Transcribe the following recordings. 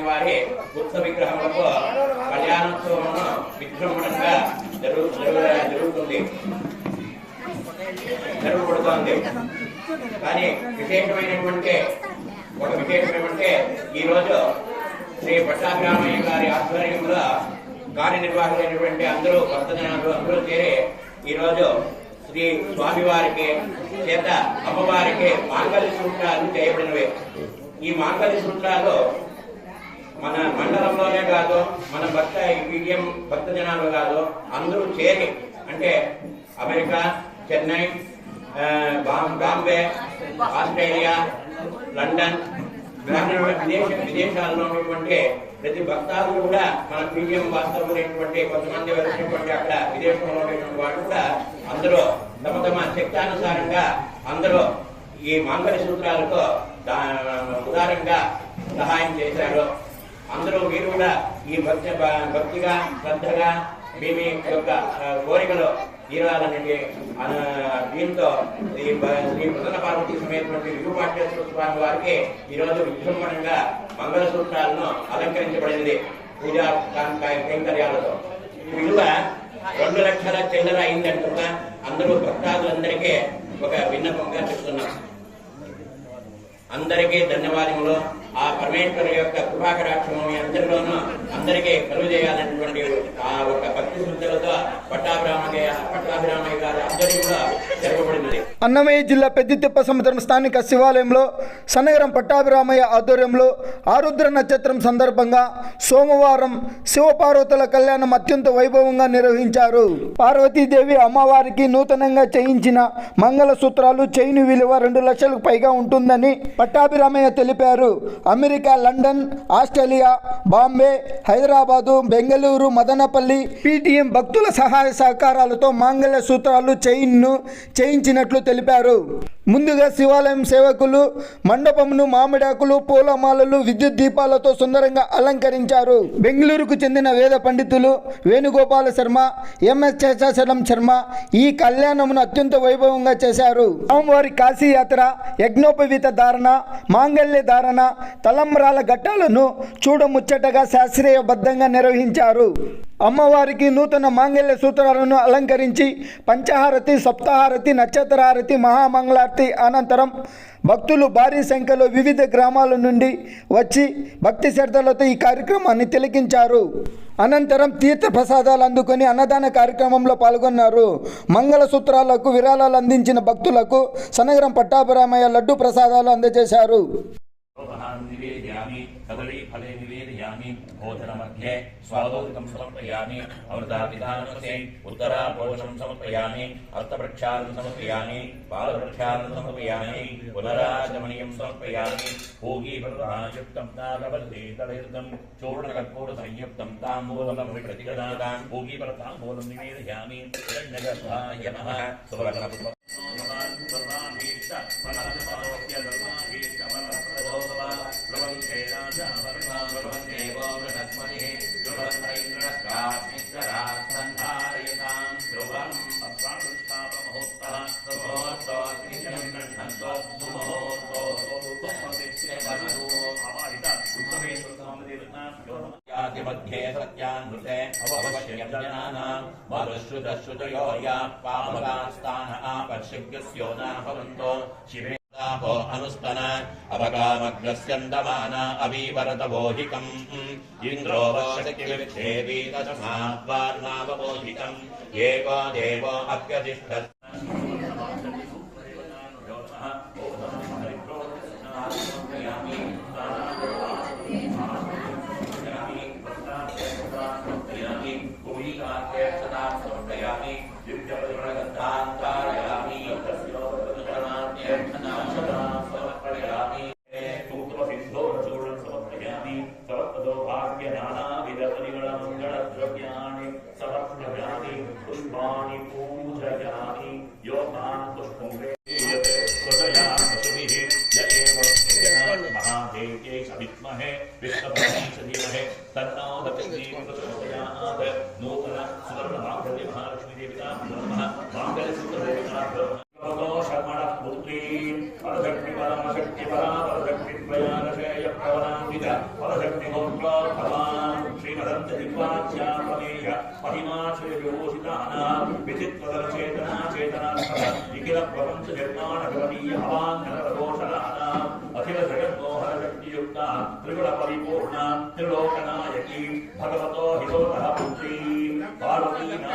స్వామి వారి బుద్ధ విగ్రహములకు కళ్యాణోత్సవమును విజృంభణంగా జరుగు జరుగుతుంది. జరగబడుతోంది కానీ విశేషమైనటువంటి ఒక విశేషం ఈరోజు శ్రీ పట్టాభిరామయ్య గారి ఆధ్వర్యంలో కార్యనిర్వాహకులైనటువంటి అందరూ భక్త జనాలు అందరూ చేరి ఈరోజు శ్రీ స్వామివారికి చేత అమ్మవారికి మాంగళ్య సూత్రాలు చేయబడినవి. ఈ మాంగళ్య సూత్రాలు మన మండలంలోనే కాదు మన భక్త పీడిఎం భక్త జనాలు కాదు అందరూ చేరి. అంటే అమెరికా చెన్నై బాం- బాంబే ఆస్ట్రేలియా లండన్ విదేశ విదేశాల్లో ఉన్నటువంటి ప్రతి భక్తాదులు కూడా మన పీడిఎం వాస్తవమైనటువంటి కొంతమంది వచ్చినటువంటి అక్కడ విదేశంలో ఉన్నటువంటి వాళ్ళు కూడా అందరూ తమ తమ శక్తానుసారంగా అందరూ ఈ మాంగళ్య సూత్రాలతో ఉదారంగా సహాయం చేశారు. అందరూ మీరు కూడా ఈ భక్తి భక్తిగా శ్రద్ధగా మీ మీ యొక్క కోరికలు తీరాలనే దీంతో ఈ శ్రీ ప్రసన్న పార్వతి సమేతటువంటి విభూపాఠ్యేశ్వర స్వామి వారికి ఈ రోజు విజృంభణంగా మంగళసూత్రాలను అలంకరించబడింది పూజా కైంకర్యాలతో. విలువ రెండు లక్షల చిల్లర అయిందంటున్నా అందరూ భక్తాదులందరికీ ఒక విన్నపంగా చెప్తున్నాం. అందరికీ ధన్యవాదములు. ఆ పరమేశ్వరు యొక్క కృపాకటాక్షము అందరిలోనూ అందరికీ కలుగు చేయాలనేటువంటి ఆ ఒక భక్తి శుద్ధులతో పట్టాభిరామయ్య పట్టాభిరామయ్య గారి ఆధ్వర్యంలో జరగబడినది. అన్నమయ్య జిల్లా పెద్దితిప్ప సముద్రం స్థానిక శివాలయంలో సన్నగరం పట్టాభిరామయ్య ఆధ్వర్యంలో ఆరుద్ర నక్షత్రం సందర్భంగా సోమవారం శివపార్వతుల కళ్యాణం అత్యంత వైభవంగా నిర్వహించారు. పార్వతీదేవి అమ్మవారికి నూతనంగా చేయించిన మంగళసూత్రాలు చైన్ విలువ రెండు లక్షలకు పైగా ఉంటుందని పట్టాభిరామయ్య తెలిపారు. America London Australia Bombay Hyderabad Bengaluru Madanapalle P T M భక్తుల సహాయ సహకారాలతో మాంగళ్య సూత్రాలు చైన్ను చేయించినట్లు తెలిపారు. ముందుగా శివాలయం సేవకులు మండపమును మామిడాకులు పూలమాలలు విద్యుత్ దీపాలతో సుందరంగా అలంకరించారు. బెంగళూరుకు చెందిన వేద పండితులు వేణుగోపాల శర్మ ఎంఎస్ శేషాచలం శర్మ ఈ కళ్యాణమును అత్యంత వైభవంగా చేశారు. స్వామివారి కాశీయాత్ర యజ్ఞోపవీత ధారణ మాంగళ్య ధారణ తలంబ్రాల ఘట్టాలను చూడముచ్చటగా శాస్త్రీయబద్ధంగా నిర్వహించారు. అమ్మవారికి నూతన మాంగళ్య సూత్రాలను అలంకరించి పంచహారతి సప్తహారతి నక్షత్రహారతి మహామంగళారతి అనంతరం భక్తులు భారీ సంఖ్యలో వివిధ గ్రామాల నుండి వచ్చి భక్తి శ్రద్ధలతో ఈ కార్యక్రమాన్ని తిలకించారు. అనంతరం తీర్థ ప్రసాదాలు అందుకొని అన్నదాన కార్యక్రమంలో పాల్గొన్నారు. మంగళసూత్రాలకు విరాళాలు అందించిన భక్తులకు సనగరం పట్టాభిరామయ్య లడ్డు ప్రసాదాలు అందజేశారు. सोपहान् निवेदयामि कदलीफले निवेदयामि भोजनमध्ये स्वादोदितं समर्पयामि अमृतापिधानमसे उत्तरापोषणं समर्पयामि हस्तप्रक्षालनं समर्पयामि पादप्रक्षालनं समर्पयामि पुनराचमनीयं समर्पयामि पूगीपर्वायुक्तं नागवल्लीतलयुक्तं चूर्णकर्पूरसंयुक्तं ताम्बूलं विप्रतिगदातां पूगीपर्ताम्बूलं निवेदयामि नमः सुवर्णपुष्प ेनाशावर्णावृहन्देवो बृहस्पतिः ध्रुवत्रैन्द्रश्चास्मिन्द्रासन्धारयताम् ध्रुवम् पक्षानुष्ठापमहोत्तः ्ये सत्यान्वृते अवश्यजनानाम् मरुश्रुतश्रुतयो या पामकास्तानः आपश्यज्ञस्यो न भवन्तो शिवे तापो अनुस्पन अवकामग्रस्यन्दमाना अवीवरतवोहिकम् इन्द्रो वर्षकिविद्धेवी तस्माद्वार्णावबोहितम् एको देवो अप्यतिष्ठ भूमिका శ్రీగా పదిమాచోషితానా విచిత్వదలచేతనా చేతనాత్మక నిఖిల ప్రపంచ నిర్మాణ గమనీయ హవాంగనరఘోషలానా అఖిల జగన్మోహన శక్తియుక్త త్రిగుణ పరిపూర్ణ త్రిలోకనాయకి భగవతో హితోత పుత్రీ పార్వతీనా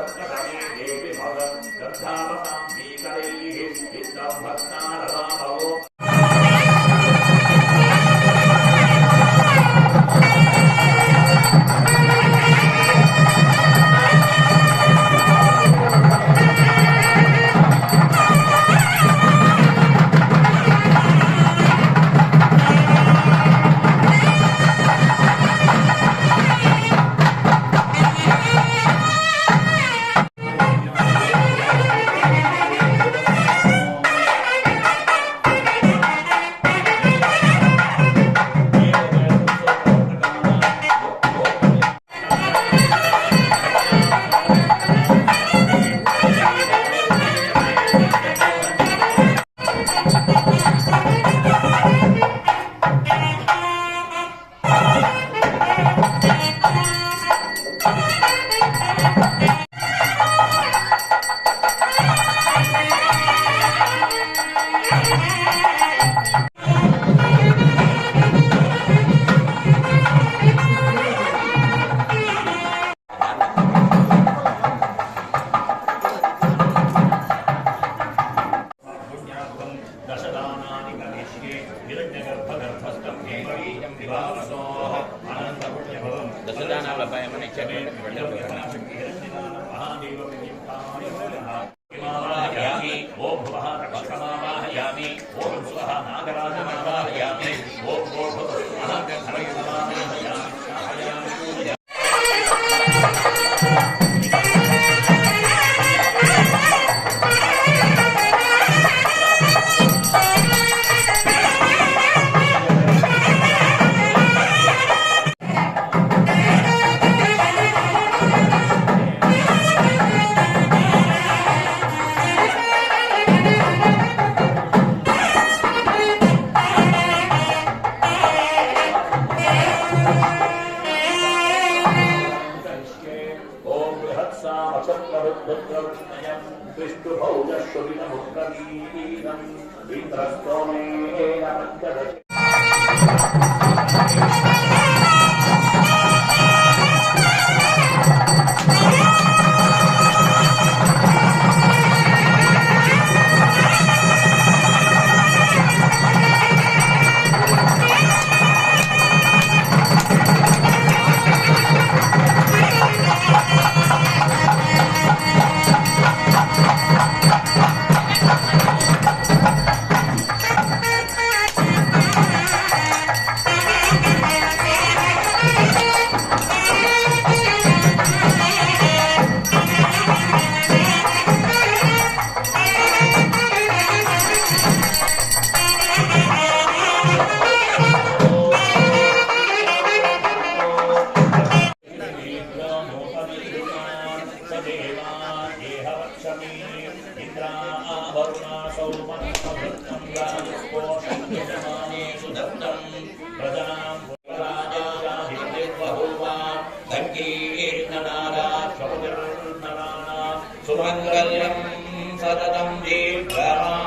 भक्तकवे sumanggalyam di jivaram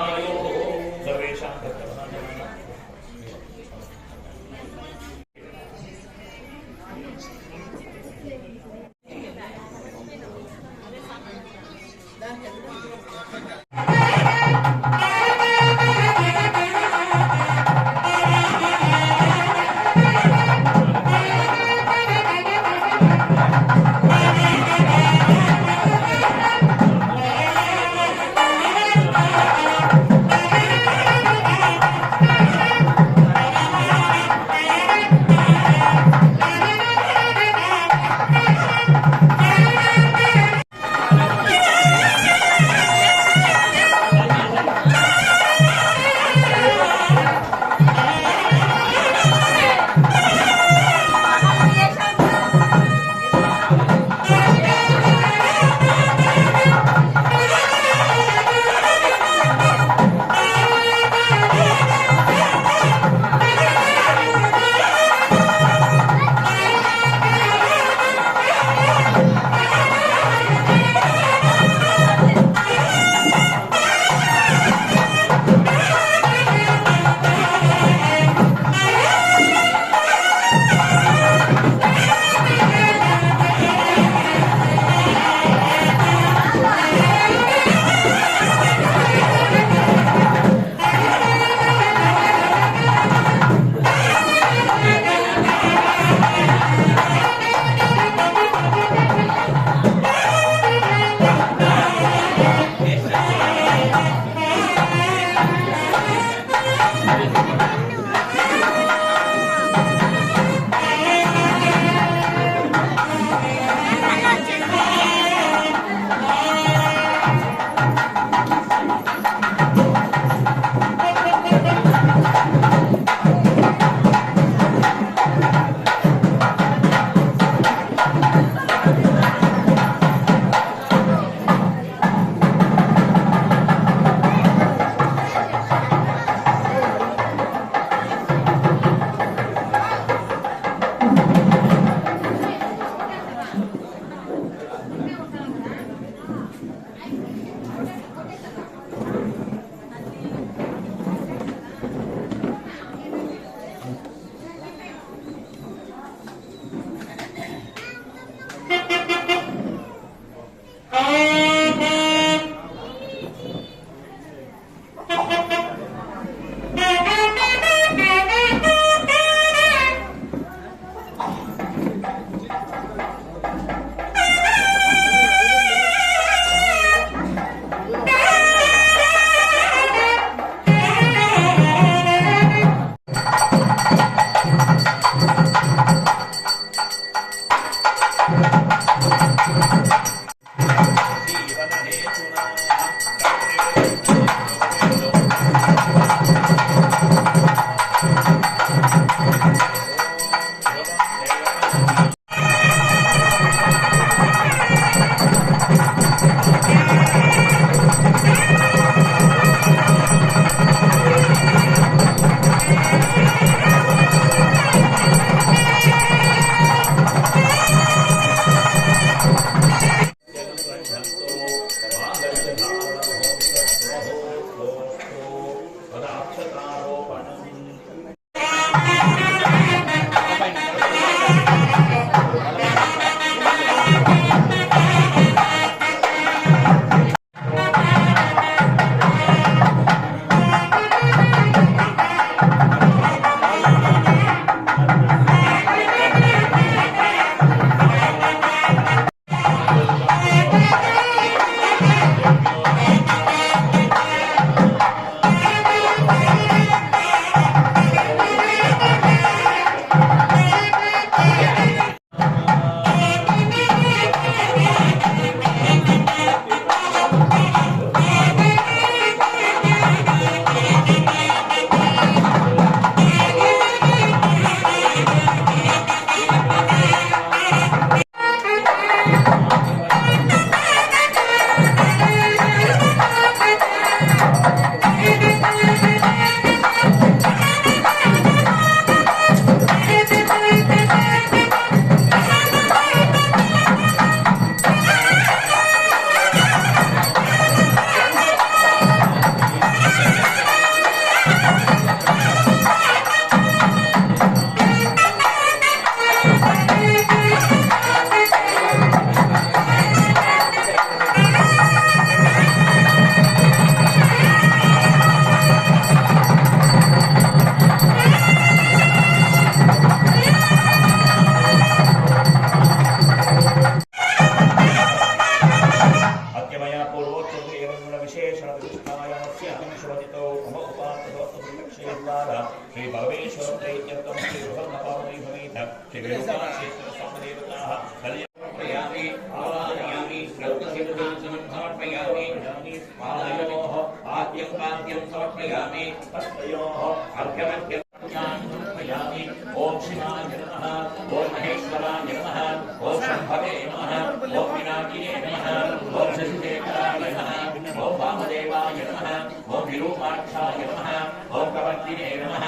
ओम विरूपाक्षाय नमः। ओम कवर्तिने नमः।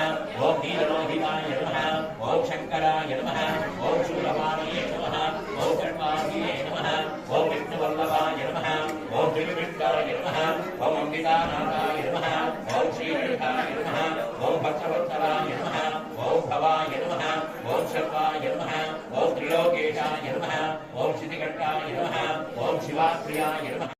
ओम नीललोहिताय नमः। ओम शंकराय नमः। ओम शूलपाणये नमः। ओम कण्वाभिये नमः। ओम विष्णुवल्लभाय नमः। ओम त्रिविक्राय नमः। ओम अम्बिकानाथाय नमः। ओम श्रीवेकाय नमः। ओम भक्तवत्सलाय नमः। ओम भवाय नमः। ओम सर्वाय नमः। ओम त्रिलोकेशाय नमः। ओम श्रीकण्ठाय नमः। ओम शिवाप्रियाय नमः।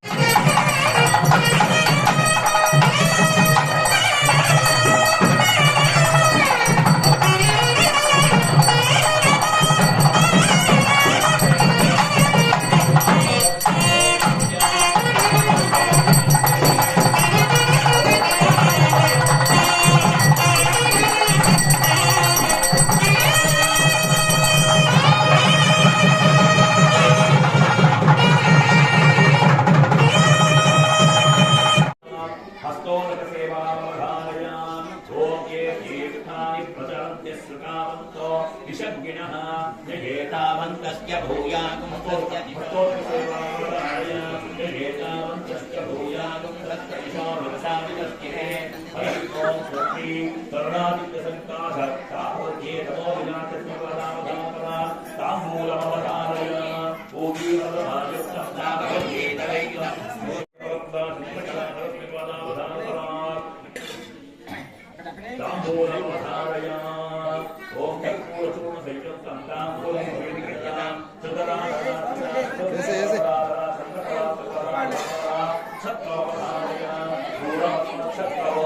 भूयाकुं क्षत्रो क्षत्रो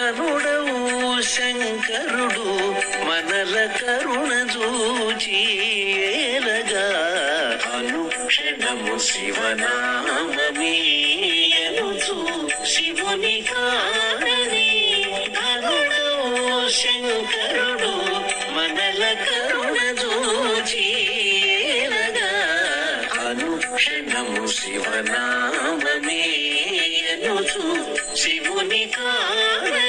శరణుడవు శంకరుడు మనల కరుణ చూచి ఏలగా అనుక్షణము శివనామీయను శివుని కాని కరుణవు శంకరుడు మనల కరుణ చూచి ఏలగా అనుక్షణము శివనామీయను శివుని కారణి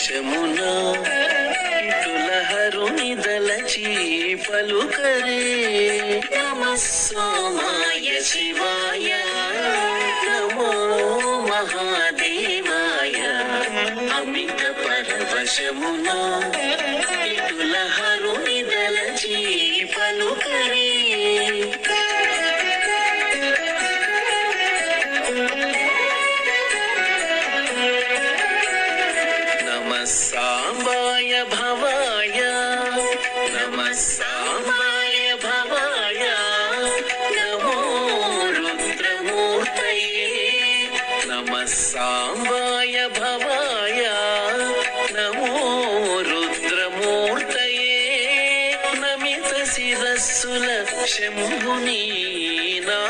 ఆకాశమున ఇటులహరుని దలచి పలుకరే. నమ సోమాయ శివాయ. నమో మహాదేవాయ. అమిత పరవశమున? ఇటులహరుని সে মোহনী না।